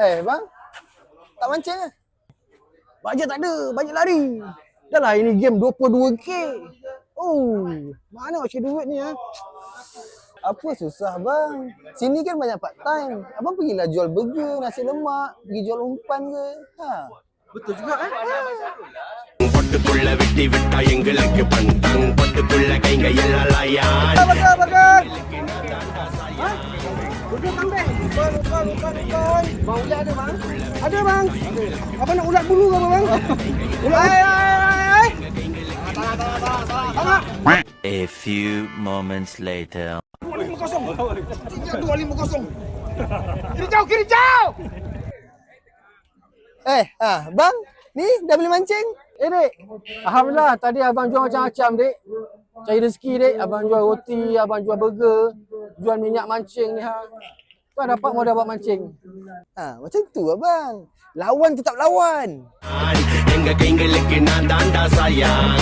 Eh bang, tak mancing ke? Bajet tak ada, bajet lari. Dah lah ini game 22k. Oh, mana macam duit ni ha? Apa susah bang? Sini kan banyak part time. Abang pergilah jual burger, nasi lemak, pergi jual umpan ke. Ha. Betul juga eh. பொட்டுக்குள்ள வெட்டி விட்டா எங்களுக்கு பண்டம் பொட்டுக்குள்ள கைங்க எல்லாம் லாயான் Bakar, bakar. Betul kambing. Bukan, bukan, bukan, bukan. Bang ulat ada bang? Ada bang. Apa nak ulat bulu ke apa bang? Ulat. Hai, hai, hai, hai. A few moments later. 250. 350. Kiri jauh, kiri jauh. Eh, ah, bang, ni dah boleh mancing? Eh dek, Alhamdulillah tadi abang jual macam-macam dek. Cari rezeki dek, abang jual roti, abang jual burger, jual minyak mancing ni ha. Kau dapat modal buat mancing. Ha, macam tu lah, abang. Lawan tetap lawan. Hingga hingga lekin ada anda sayang.